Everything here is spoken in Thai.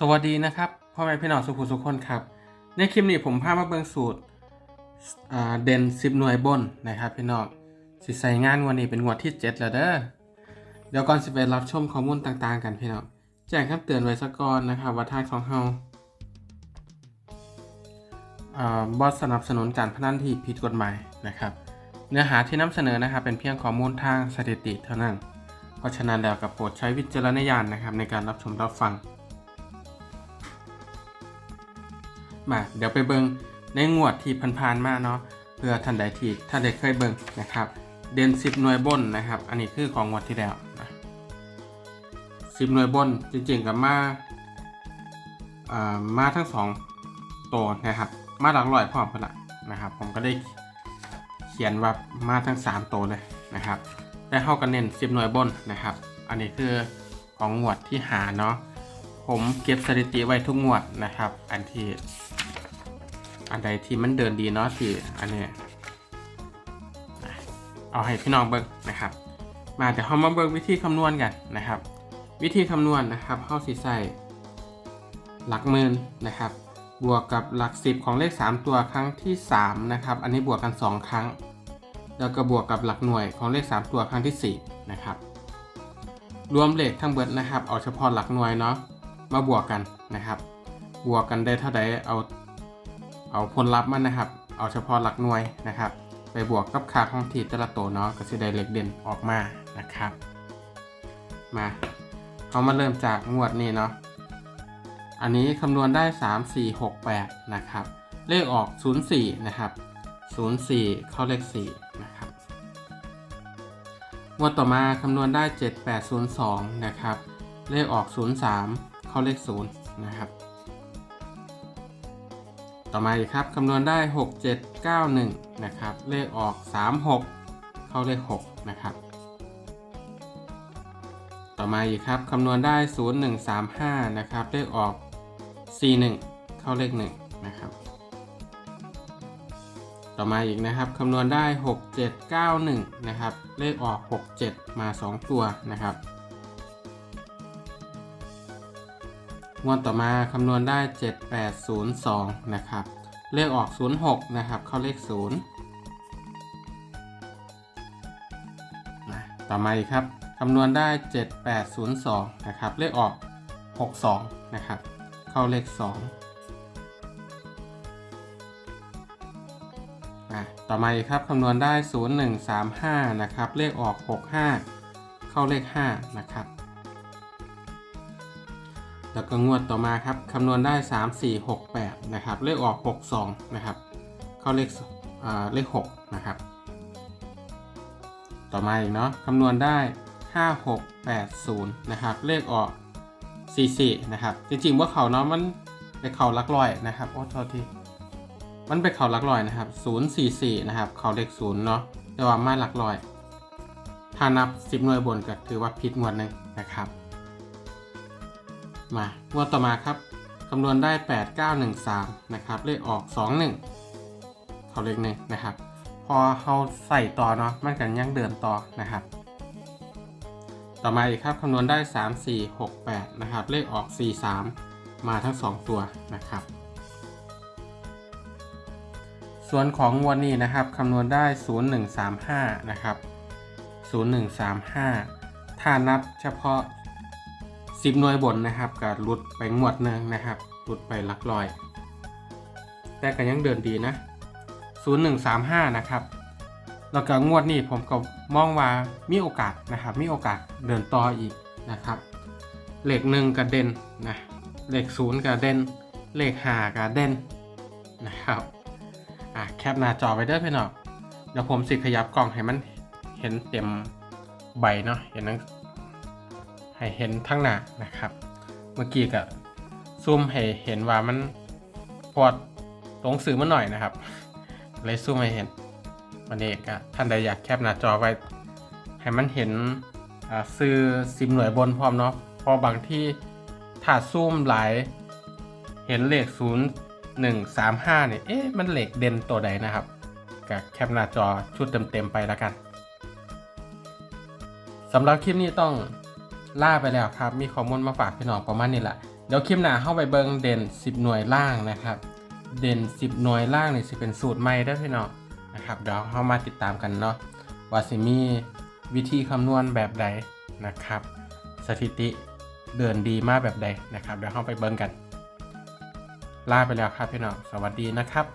สวัสดีนะครับพ่อแม่พี่น้องสุขุสุขคนครับ ในคลิปนี้ผมพามาเบิ่งสูตรเด่นสิบหน่วยบนนะครับพี่น้องสิใส่งานวันนี้เป็นงวดที่ 7 แล้วเด้อเดี๋ยวก่อนสิไปรับชมข้อมูลต่างๆ กันพี่น้องแจ้งคำเตือนไว้สักก่อนนะครับว่าทางของเฮาอ่าบอสสนับสนุนการพนันที่ผิดกฎหมายนะครับ เนื้อหาที่นำเสนอนะครับเป็นเพียงข้อมูลทางสถิติเท่านั้น เพราะฉะนั้นแล้วกับโปรดใช้วิจารณญาณนะครับในการรับชมรับฟัง มาเดี๋ยวไปเบิงในงวดที่ผ่านๆมาเนาะเพื่อท่านใดที่ท่านใดเคยเบิงนะครับ เด่น10 หน่วยบนนะครับ อันนี้คือของงวดที่แล้วนะ10 หน่วยบนจริงๆกับมาอ่ามาทั้งสองตัวนะครับ มาหลักร้อยพร้อมกันละนะครับ ผมก็ได้เขียนว่ามาทั้ง 3 ตัวเลยนะครับแต่เข้ากันเน้น10 หน่วยบนนะครับ อันนี้คือของงวดที่หาเนาะผมเก็บสถิติไว้ทุกงวดนะครับ อันที่ อันใดที่มันเดินดีเนาะที่อันนี้เอาให้พี่น้องเบิ่งนะครับ มาเดี๋ยวเรามาเบิ่งวิธีคำนวณกันนะครับ วิธีคำนวณนะครับเข้าสีใส่หลักหมื่นนะครับ บวกกับหลักสิบของเลข 3 ตัวครั้งที่3นะครับ อันนี้บวกกัน 2 ครั้ง แล้วก็บวกกับหลักหน่วยของเลข 3 ตัวครั้งที่4นะครับ รวมเลขทั้งเบิดนะครับ เอาเฉพาะหลักหน่วยเนาะ มาบวกกันนะครับ บวกกันได้เท่าใดเอา เอาผลลัพธ์มันนะครับ เอาเฉพาะหลักหน่วยนะครับ ไปบวกกับค่าของทีแต่ละตัวเนาะก็จะได้เลขเด่นออกมานะครับ มาเอามาเริ่มจากงวดนี้เนาะอันนี้คำนวณได้ 3 4 6 8 นะครับ เลขออก 04 นะครับ 04 เข้าเลข 4 นะครับงวดต่อมาคำนวณได้ 7802 นะครับ เลขออก 03 เข้าเลข 0 นะครับ ต่อมาอีกครับคำนวณได้ 6791 นะครับ เลขออก 36 เข้าเลข 6 นะครับ ต่อมาอีกครับคำนวณได้ 0135 นะครับ เลขออก 41 เข้าเลข 1 นะครับ ต่อมาอีกนะครับคำนวณได้ 6791 นะครับ เลขออก 67 มา 2 ตัวนะครับ งวดต่อมาคำนวณได้ 7802 นะครับ เลขออก 06 นะครับ เข้าเลข0นะต่อมาอีกครับคำนวณได้ 7802 นะครับ เลขออก 62 นะครับ เข้าเลข2นะต่อมาอีกครับคำนวณได้ 0135 นะครับ เลขออก 65 เข้าเลข 5 นะครับ แล้วก็งวดต่อมาครับคำนวณได้ 3 4 6 8นะครับเลขออก 62นะครับเข้าเลขอ่าเลข6นะครับ ต่อมาอีกเนาะคำนวณได้ 5 6 8 0นะครับเลขออก 44นะครับจริงๆว่าเขาเนาะมันไปเข่าลักร้อยนะครับโอ้โทษทีมันไปเข่าลักร้อยนะครับ044นะครับเข่าเลข0เนาะแต่ว่ามาหลักร้อย ถ้านับ 10 หน่วยบนก็ถือว่าผิดงวดหนึ่งนะครับ มางวดต่อมาครับคำนวณได้ 8913 นะครับเลขออก 21 เขาเลขหนึ่งนะครับ พอเขาใส่ต่อเนาะมันกันยังเดินต่อนะครับ ต่อมาอีกครับคำนวณได้ 3468 นะครับ เลขออก 43 มาทั้ง 2 ตัวนะครับ ส่วนของงวดนี้นะครับคำนวณได้ 0135 นะครับ 0135 ถ้านับเฉพาะ สิบหน่วยบนนะครับก็หลุดไปงวดหนึ่งนะครับหลุดไปลักร้อย แต่ก็ยังเดินดีนะ 0135 นะครับแล้วก็งวดนี้ผมก็มองว่ามีโอกาสนะครับ มีโอกาสเดินต่ออีกนะครับเลขหนึ่งกระเด็นนะเลขศูนย์กระเด็นเลขห้ากระเด็นนะครับอะแคปหน้าจอไว้เด้อพี่น้องเดี๋ยวผมสิขยับกล่องให้มันเห็นเต็มใบเนาะเห็นหนัง ให้เห็นทั้งหน้านะครับ เมื่อกี้ก็ซูมให้เห็นว่ามันพอดตรงสื่อมาหน่อยนะครับ เลยซูมให้เห็นวันนี้ก็ท่านใดอยากแคปหน้าจอไว้ ให้มันเห็นอ่าซื้อซิมหน่วยบนพร้อมเนาะเพอบางที่ถ้าซูมหลายเห็นเลข 0 1 3 5เนี่ยเอ๊ะมันเลขเด่นตัวใดนะครับก็แคปหน้าจอชุดเต็มๆไปแล้วกันสำหรับคลิปนี้ต้อง ล่าไปแล้วครับ มีข้อมูลมาฝากพี่น้องประมาณนี้แหละเดี๋ยวคลิปหน้าเข้าไปเบิงเด่น 10 หน่วยล่างนะครับ เด่น 10 หน่วยล่างนี่สิเป็นสูตรใหม่ได้พี่น้องนะครับเดี๋ยวเข้ามาติดตามกันเนาะว่าสิมีวิธีคำนวณแบบใดนะครับ สถิติเดินดีมากแบบใดนะครับเดี๋ยวเข้าไปเบิงกัน ลาไปแล้วครับพี่น้องสวัสดีนะครับ